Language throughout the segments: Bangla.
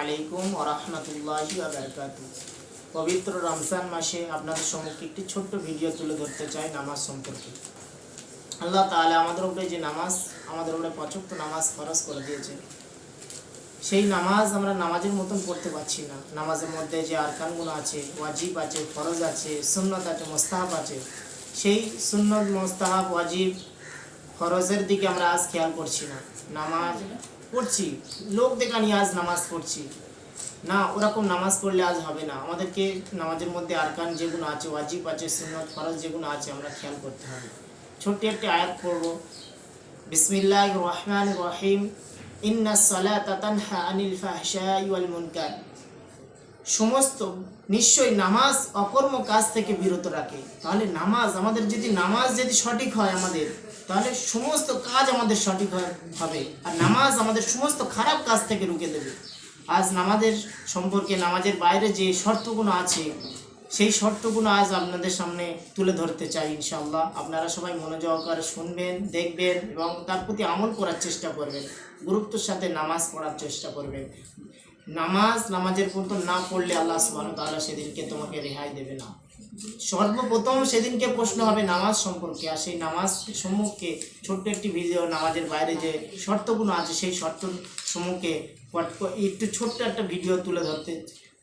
আলাইকুম ওরহমতুল্লাহি আবরকাত পবিত্র রমজান মাসে আপনাদের সম্মুখে একটি ছোট্ট ভিডিও তুলে ধরতে চাই নামাজ সম্পর্কে। আল্লাহ তাআলা আমাদের উপরে যে নামাজ, আমাদের উপরে পঁচাত্তর নামাজ খরচ করে দিয়েছে সেই নামাজ আমরা নামাজের মতন পড়তে পারছি না। নামাজের মধ্যে যে আরকানগুলো আছে, ওয়াজিব আছে, ফরজ আছে, সুন্নত আছে, মোস্তাহাব আছে, সেই সুন্নত, মোস্তাহাব, ওয়াজিব, ফরজের দিকে আমরা আজ খেয়াল করছি না। নামাজ পড়ছি। লোক দেখা নিয়ে আজ নামাজ পড়ছি। না, ওরকম নামাজ পড়লে আজ হবে না। আমাদেরকে নামাজের মধ্যে আরকান যেগুলো আছে, ওয়াজিব আছে, সুন্নত, ফরজ যেগুলো আছে, আমরা খেয়াল করতে হবে। ছোট্ট একটি আয়াত পড়ব। বিসমিল্লাহ রহমান রহিম। ইন্না সালাতা তানহা আনিল ফাহশাই ওয়াল মুনকার। সমস্ত নিশ্চয়ই নামাজ অকর্ম কাজ থেকে বিরত রাখে। তাহলে নামাজ আমাদের যদি, নামাজ যদি সঠিক হয় আমাদের, তাহলে সমস্ত কাজ আমাদের সঠিক হবে। আর নামাজ আমাদের সমস্ত খারাপ কাজ থেকে রুখে দেবে। আজ নামাজের সম্পর্কে, নামাজের বাইরে যে শর্তগুলো আছে, সেই শর্তগুলো আজ আপনাদের সামনে তুলে ধরতে চাই ইনশাআল্লাহ। আপনারা সবাই মনোযোগ করে শুনবেন, দেখবেন এবং তার প্রতি আমল করার চেষ্টা করবেন। গুরুত্বর সাথে নামাজ পড়ার চেষ্টা করবেন। নামাজ নামাজের মতো না পড়লে আল্লাহ সুবহানাহু তাআলা সেদিনকে তোমাকে রেহাই দেবে না। সর্বপ্রথম সেদিনকে প্রশ্ন হবে নামাজ সম্পর্কে, আর সেই নামাজ সম্মুখে ছোট্ট একটি ভিডিও নামাজের বাইরে যে শর্তগুলো আছে, সেই শর্ত সম্মুখে একটু ছোট্ট একটা ভিডিও তুলে ধরতে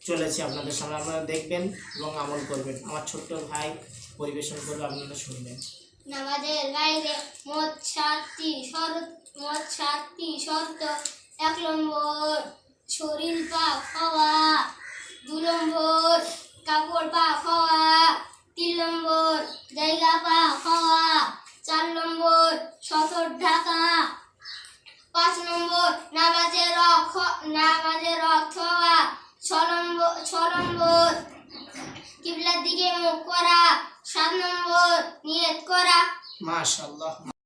চলেছে আপনাদের সামনে। আপনারা দেখবেন এবং আমল করবেন। আমার ছোট্ট ভাই পরিবেশন করবে, আপনারা শুনবেন। নামাজের বাইরে মোট সাতটি শরত মোট সাতটি শর্ত। এক নম্বর শরীর পাক হওয়া দু নম্বর কাপড় পাক হওয়া তিন নম্বর জায়গা পাক হওয়া চার নম্বর সতর ঢাকা পাঁচ নম্বর নামাজের রক নামাজের রক্ত হওয়া ছ নম্বর ছ নম্বর কিবলার দিকে মুখ করা সাত নম্বর নিয়ত করা। মাশাআল্লাহ।